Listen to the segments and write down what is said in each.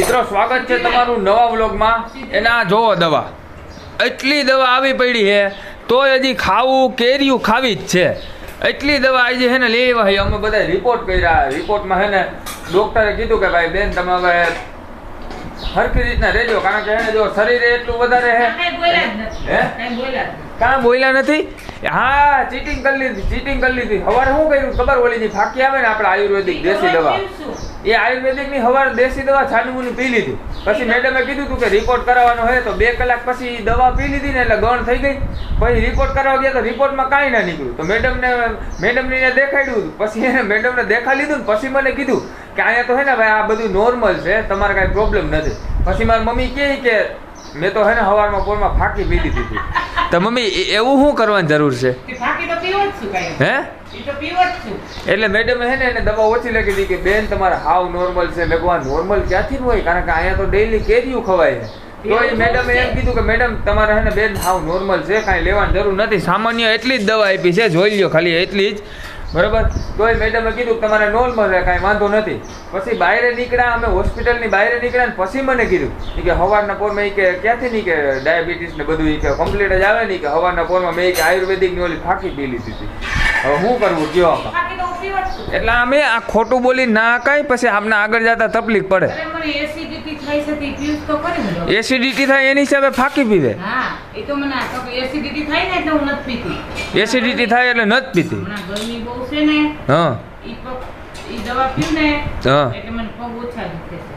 મિત્રો, સ્વાગત છે તમારું નવા વ્લોગમાં. એના જોવો દવા. એટલી દવા આવી પડી છે, તોય હજી ખાવું કેરિયું ખાવી જ છે. એટલી દવા આજે છે ને, લેવા અમે બધા રિપોર્ટ કર્યા. રિપોર્ટમાં છે ને ડૉક્ટરે કીધું કે, ભાઈ, બેન, તમે હવે સરખી રીતના રહેજો કારણ કે એને જો શરીરે એટલું વધારે હે. કાંઈ બોલ્યા નથી. કાં બોલ્યા નથી. હા ચીટિંગ કરી લીધી ચીટિંગ કરી લીધી. સવારે શું કર્યું? ખબર ઓલી જે ફાકી આવે ને આપણે આયુર્વેદિક દેશી દવા. એ આયુર્વેદિકની હવાર દેશી દવા છાનીમુની પી લીધી. પછી મેડમે કીધું હતું કે રિપોર્ટ કરાવવાનો હોય તો બે કલાક પછી દવા પી લીધી ને એટલે ગણ થઈ ગઈ. પછી રિપોર્ટ કરાવવા ગયા તો રિપોર્ટમાં કાંઈ ના નીકળ્યું. તો મેડમને મેડમને દેખાડ્યું. પછી એને મેડમને દેખા લીધું ને પછી મને કીધું કે અહીંયા તો હે ને ભાઈ આ બધું નોર્મલ છે તમારે કાંઈ પ્રોબ્લેમ નથી. પછી મારી મમ્મી કહે કે મેં તો હે ને હવારમાં પોરમાં ફાંકી પી દીધી. હતી તો મમ્મી એવું શું કરવાની જરૂર છે. હે. એટલે મેડમે હે ને એને દવા ઓછી લખી દીધી કે બેન તમારે હાવ નોર્મલ છે. મેં આ નોર્મલ ક્યાંથી હોય? કારણ કે અહીંયા તો ડેઈલી કેરીયું ખવાય છે. તો એ મેડમે એમ કીધું કે મેડમ તમારે હે ને બેન હાવ નોર્મલ છે કાંઈ લેવાની જરૂર નથી. સામાન્ય એટલી જ દવા આપી છે જોઈ લ્યો ખાલી એટલી જ. બરાબર? તોય મેડમે કીધું કે તમારે નોર્મલ છે કાંઈ વાંધો નથી. પછી બહાર નીકળ્યા અમે હોસ્પિટલની બહાર નીકળ્યા ને પછી મને કીધું. કે હવારના પોરમાં એ કે ક્યાંથી નહીં કે ડાયાબિટીસ ને બધું એ કે કમ્પ્લીટ જ આવે નહીં કે હવારના પોરમાં મેં કે આયુર્વેદિકની ઓલી ફાંકી પી લીધી હતી હવે શું કરવું કયો આમાં. એટલે અમે આ ખોટું બોલી ના કાંઈ પછી આપણે આગળ જતા તકલીફ પડે. એસિડિટી થાય એની હિસાબે ફાંકી પીવે. હા એ તો મને આ તો એસિડિટી થાય ને એટલે હું નથી પીતી. એસિડિટી થાય એટલે નથી પીતી. હમણાં ગરમી બહુ છે ને હા. ઈ દવા પીવું ને હા. એટલે મને પગ ઓછા દુખે છે.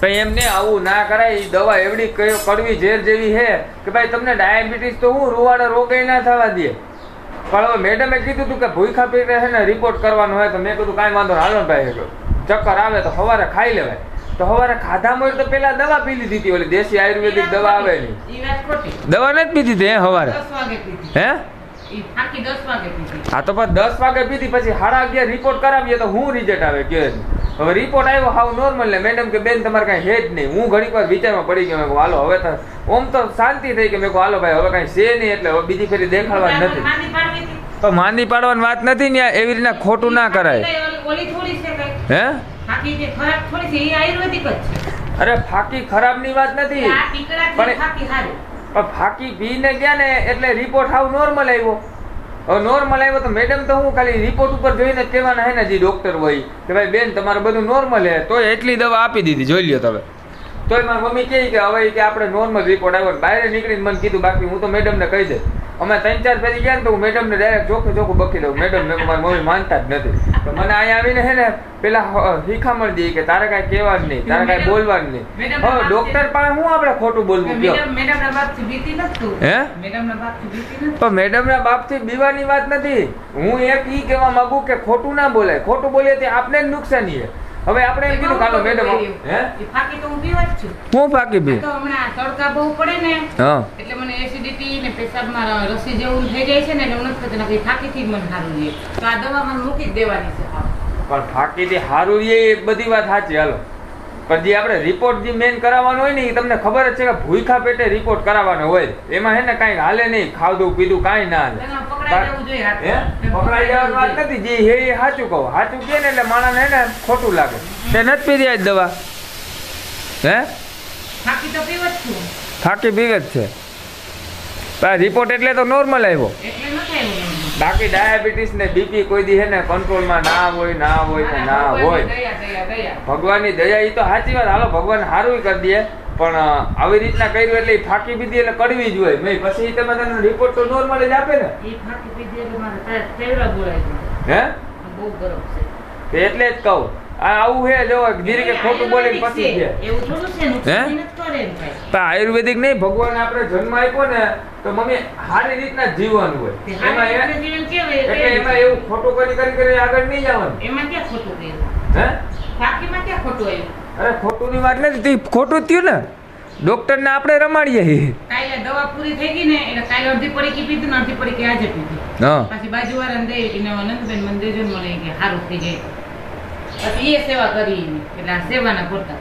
ભાઈ એમને આવું ના કરાય એ દવા એવડી કયો કડવી ઝેર જેવી છે કે ભાઈ તમને ડાયાબિટીસ તો હું રૂવાડા રોગે ના થવા દે. પણ હવે મેડમે કીધું હતું કે ભૂખા પીટે છે ને રિપોર્ટ કરવાનો હોય તો મેં કીધું કાંઈ વાંધો હાલો ભાઈ ચક્કર આવે તો સવારે ખાઈ લેવાય. તો સવારે ખાધા હોય તો પેલા દવા પી લીધી હતી ઓલી દેશી આયુર્વેદિક દવા આવે દવા નથી પીધી તે સવારે દસ વાગે પીધી હે? હા તો પછી દસ વાગે પીધી પછી સાડા અગિયાર રિપોર્ટ કરાવીએ તો હું રિઝલ્ટ આવે કે હવે રિપોર્ટ આવ્યો હાવ નોર્મલ ને મેડમ કે બેન તમારે કાંઈ હે જ નહીં. હું ઘણી વાર વિચારમાં પડી ગયો મેં હાલો હવે તો ઓમ તો શાંતિ થઈ કે મેં હાલો ભાઈ હવે કાંઈ છે નહીં એટલે હવે બીજી ફેરી દેખાડવા નથી. હતી. તો માંદી પાડવાની વાત નથી ને એવી રીતના ખોટું ના કરાય. હે? અરે ફાકી ખરાબ ખરાબની વાત નથી. પણ- ફાકી ભી ને ગયા ને એટલે રિપોર્ટ હાવ નોર્મલ આવ્યો. હવે નોર્મલ આવ્યો તો મેડમ તો હું ખાલી રિપોર્ટ ઉપર જોઈને કહેવાના હે ને જે ડોક્ટર હોય. કે ભાઈ બેન તમારે બધું નોર્મલ હે તોય એટલી દવા આપી દીધી જોઈ લ્યો તમે. તોય મારી મમ્મી કહે કે હવે કે આપણે નોર્મલ રિપોર્ટ આવ્યો ને બહાર નીકળીને મને કીધું બાકી હું તો મેડમને કહી દે અમે ત્રણ ચાર ફેરી ગયા ને તો હું મેડમને ડાયરેક્ટ ચોખ્ખે ચોખ્ખું બકી દઉં મેડમ મેં મારી મમ્મી માનતા જ નથી. તો મને અહીંયા આવીને હે ને પેલા શીખામણ દે કે તારે કાંઈ કહેવાનું નહીં તારે કાંઈ બોલવા બોલવાનું નહીં. હવે ડોક્ટર પાસે હું આપણે ખોટું બોલવું કયો? હે? પણ મેડમના બાપથી બીવાની વાત નથી. હું એક ઈ કહેવા માંગુ કે ખોટું ના બોલાય. ખોટું બોલીએ તે આપને જ નુકસાની છે. હવે આપણે એમ કીધું કાલો મેડમ હે? ફાકી તો હું પીવા છું. હું ફાકી પી તો હમણાં તડકા બહુ પડે ને હા. એટલે મને એસિડિટી ને પેશાબમાં રસી જેવું થઈ જાય છે ને એટલે નથી થતું થી એ ફાંકીથી મને સારું રહે. તો આ દવા મને મૂકી જ દેવાની છે પણ ફાકી થી સારું રહે એ બધી વાત સાચી હાલો. પણ જે આપણે રિપોર્ટ જે મેન કરાવવાનો હોય ને એ તમને ખબર જ છે કે ભૂખા પેટે રિપોર્ટ કરાવવાનો હોય. એમાં હે ને કાંઈ હાલે નહીં ખાધું પીધું કાંઈ ના હાલે. પકડાઈ જવાની વાત નથી જે હે એ સાચું કહો. સાચું કહે ને એટલે માણસને ને ખોટું લાગે. તે નથી પીધી આજ દવા. હે? થાકી પીવે જ છે. રિપોર્ટ એટલે તો નોર્મલ આવ્યો. બાકી ડાયાબિટીસ ને બીપી કોઈ દી હે ને કંટ્રોલમાં ના હોય ના હોય ને ના હોય. ભગવાનની દયા એ તો સાચી વાત હાલો ભગવાન સારું કરી દે. પણ આવી રીતના કર્યું એટલે ફાકી પીધી એટલે કડવી જ હોય. મેં પછી તમે તને રિપોર્ટ તો નોર્મલ જ આપે ને. હે? બહુ ગરમ છે. એટલે જ કહું. આવું હે જો કે ખોટું બોલીને પછી છે. એવું થોડું છે નુકસાન કરે એમ આયુર્વેદિક નહીં ભગવાન આપણે જન્મ આપ્યો ને તો મમ્મી સારી રીતના જીવવાનું હોય. એમાં જીવન એટલે એવું ખોટું કરી કરી કરી આગળ નહીં જવાનું. એમાં ક્યાં ખોટું કર્યું? હે? બાકીમાં ક્યાં ખોટું આવ્યું? અરે ખોટું ની વાત નથી તે ખોટું થયું ને. ડોક્ટર ને આપણે રમાડીએ. કાલે દવા પૂરી થઈ ગઈ ને એટલે કાલે અડધી પડીકી પીધી ને અડધી પડીકી આજે પીધી. હા. પછી બાજુવાળાને દે કે ને અનંતબેન મને દેજો ને મને કે સારું થઈ જાય. પછી એ સેવા કરી. એટલે આ સેવાના પ્રતાપ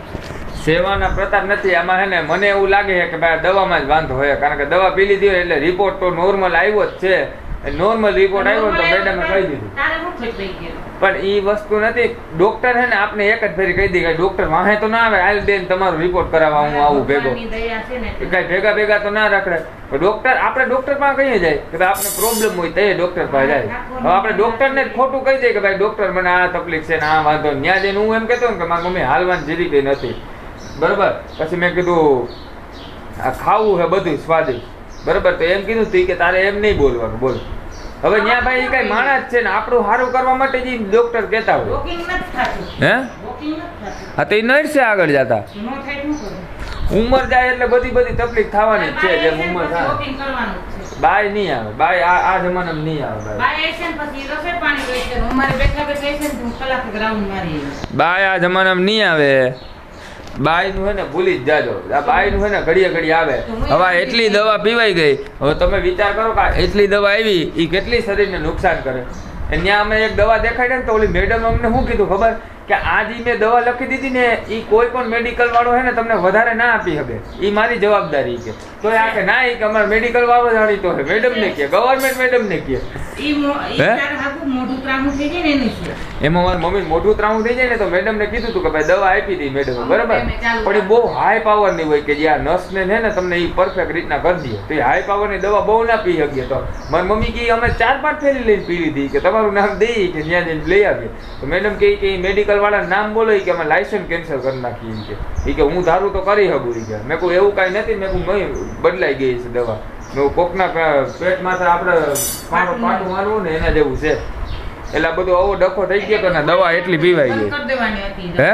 સેવાના પ્રતાપ નથી આમાં હે ને મને એવું લાગે છે કે ભાઈ દવામાં જ વાંધો હોય કારણ કે દવા પી લીધી હોય એટલે રિપોર્ટ તો નોર્મલ આવ્યો જ છે. નોર્મલ રિપોર્ટ આવ્યો તો મેડમે કહી દીધું. પણ એ વસ્તુ નથી. ડોક્ટર હે ને આપણે એક જ ફેરી કહી દે કે ડોક્ટર વાહે તો ના આવે હાલ બેન તમારો રિપોર્ટ કરાવવા હું આવું ભેગો. કાંઈ ભેગા ભેગા તો ના રાખડે. ડોક્ટર આપણે ડોક્ટર પાસે કહીએ જાય કે ભાઈ આપણે પ્રોબ્લેમ હોય તો એ ડોક્ટર પાસે જાય. હવે આપણે ડોક્ટરને ને ખોટું કહી દઈએ કે ભાઈ ડોક્ટર મને આ તકલીફ છે ને આ વાંધો. ત્યાં જઈને હું એમ કહેતો ને કે મારી મમ્મી હાલવાની જીરી કઈ નથી. બરાબર? પછી મેં કીધું આ ખાવું છે બધું સ્વાદિષ્ટ. બરાબર? તો એમ કીધું તું કે તારે એમ નહીં બોલવાનું. બોલ. હવે ત્યાં ભાઈ એ કઈ માણસ છે ને આપણું સારું કરવા માટે જે ડોક્ટર કહેતા હોય. હે? હા તો એ નડશે આગળ જતા? ઉંમર જાય એટલે બધી બધી તકલીફ થવાની છે જેમ ઉંમર થાય. બાય નહીં આવે બાય આ આ જમાનામાં નહીં આવે. બાય આ જમાનામાં નહીં આવે. બાયનું હે ને ભૂલી જ જાજો. આ બાયનું હે ને ઘડીએ ઘડી આવે. હવે એટલી દવા પીવાઈ ગઈ. હવે તમે વિચાર કરો કે એટલી દવા આવી એ કેટલી શરીરને નુકસાન કરે. ત્યાં અમે એક દવા દેખાડી ને તો ઓલી મેડમ અમને શું કીધું ખબર? કે આ જે મેં દવા લખી દીધી ને એ કોઈ પણ મેડિકલ વાળો હે ને તમને વધારે ના આપી શકે. એ મારી જવાબદારી કે તો આ કે ના એ કે અમારે મેડિકલ વાળો જાણીતો હે. મેડમ ને કે ગવર્મેન્ટ મેડમ ને કે. જાય એમાં મારી મમ્મી મોઢું ત્રાવું થઈ જાય ને તો મેડમ ને કીધું હતું કે ભાઈ દવા આપી હતી મેડમ બરાબર? પણ એ બહુ હાઈ પાવરની હોય કે જે આ નસ ને છે ને તમને એ પરફેક્ટ રીતના કરી દે. તો એ હાઈ પાવરની દવા બહુ ના પી શકીએ તો. મારી મમ્મી કે અમે ચાર પાંચ ફેરી લઈને પી લીધી કે તમારું નામ દઈએ કે ત્યાં જઈને લઈ આવીએ. તો મેડમ કહે કે મેડિકલ વાળા નામ બોલો કે અમે લાયસન્સ કેન્સલ કરી નાખીએ કે. એ કે હું ધારું તો કરી શકું કે. મેં કહું એવું કાંઈ નથી મેં કહું બદલાઈ ગઈ છે દવા. મેં કોકના પેટમાં આપણે પાટું મારવું ને એના જેવું છે. એટલે બધું આવો ડખો થઈ ગયો કે દવા એટલી પીવાઈ ગઈ. કરી દેવાની હતી. હે?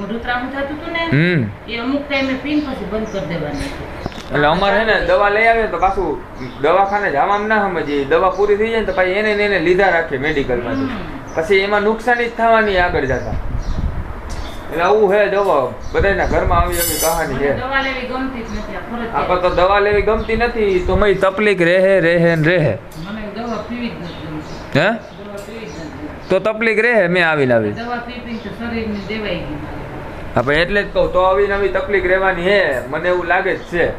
મોઢું ત્રામું થતું હતું ને? હમ. એ અમુક ટાઈમે પીને પછી બંધ કરી દેવાની એટલે અમારે હે ને દવા લઈ આવે તો પાછું દવાખાને જવામાં ના સમજીએ. દવા પૂરી થઈ જાય ને તો પછી એને એને લીધા રાખીએ મેડિકલમાંથી. પછી એમાં નુકસાની જ થવાની આગળ જતા. એટલે આવું હે દવા. બધાના ઘરમાં આવી એવી કહાની છે. આપણે તો દવા લેવી ગમતી નથી તો મય તકલીફ રહે રહે ને રહે. હે. તો તકલીફ રહે મેં આવીને આવી. આપણે એટલે જ કહું તો આવી નવી તકલીફ રહેવાની હે મને એવું લાગે જ છે.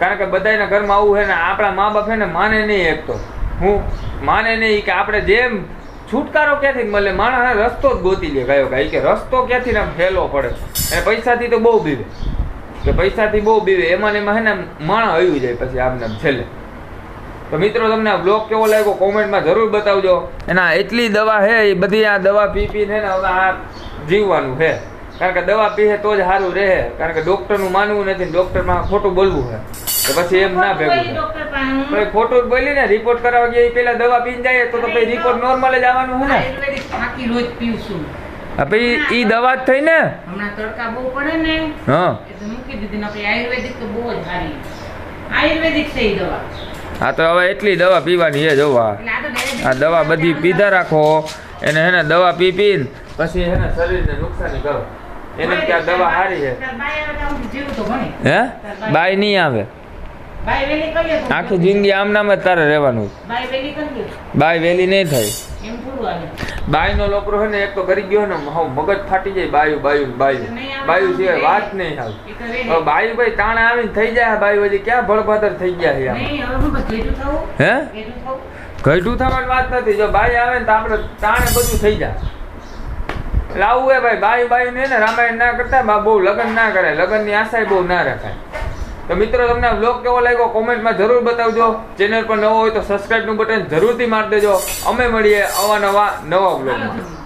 કારણ કે બધાના ઘરમાં આવું છે ને આપણા મા બાપ હે ને માને નહીં એક તો. હું માને નહીં કે આપણે જેમ છુટકારો ક્યાંથી? મળે માણસ રસ્તો જ ગોતી લે કયો કઈ કે રસ્તો ક્યાંથી આમ ફેલો પડે? અને પૈસાથી તો બહુ બીવે. કે પૈસાથી બહુ બીવે. એમાં એમાં હે ને માણસ આવ્યું જાય પછી આમને આમ છેલ્લે. તો મિત્રો, તમને આ બ્લોગ કેવો લાગ્યો? કોમેન્ટમાં જરૂર બતાવજો. એના એટલી દવા છે એ બધી આ દવા પી પીને હવે આ જીવવાનું છે કારણ કે દવા પીએ તો જ સારું રહે. કારણ કે ડૉક્ટરનું માનવું નથી ડૉક્ટરમાં ખોટું બોલવું છે તો પછી એમ ના ભેગું થાય. ખોટું બોલી ને રિપોર્ટ કરાવવા ગયા પેલા દવા પીને જાય તો પછી રિપોર્ટ નોર્મલ જ આવવાનું હું ને. આયુર્વેદિક રોજ પીવશું. ઈ દવા જ થઈ ને હમણાં તડકા બહુ પડે ને હા. એટલે મૂકી દીધી. ને આપણે આયુર્વેદિક તો બહુ જ સારી. આયુર્વેદિક છે ઈ દવા. હા તો હવે એટલી દવા પીવાની એ જોવા. આ દવા બધી પીધા રાખો. એને હેને દવા પી પીને પછી હે ને શરીરને નુકસાની કરો. એને કે દવા સારી છે. હે? બાય નહીં આવે. આખી જિંદગી આમ નામ જ તારે રહેવાનું. બાય વેલી નહીં થાય. બાય નો લોપરો છે ને એક તો કરી ગયો ને હવ મગજ ફાટી જાય બાયુ બાયુ બાયુ. બાયુ છે વાત નહીં એ. હવે બાયુ ભાઈ તાણે આવીને થઈ જાય બાયુ હજી ક્યાં ભળભાદર થઈ ગયા છે આમ. હું? ઘટું થવાની વાત નથી. જો બાઈ આવે ને તો આપણે તાણે બધું થઈ જાય. આવું હે ભાઈ બાયુ બાયુ ને ને રામાયણ ના કરતા બા બહુ લગ્ન ના કરે લગ્નની આશાય બહુ ના રખાય. તો મિત્રો, તમને આ vlog કેવો લાગ્યો? કોમેન્ટમાં જરૂર બતાવજો. ચેનલ પર નવો હોય તો સબસ્ક્રાઈબનું બટન જરૂરથી મારી દેજો. અમે મળીએ આવા નવા નવા vlog માં.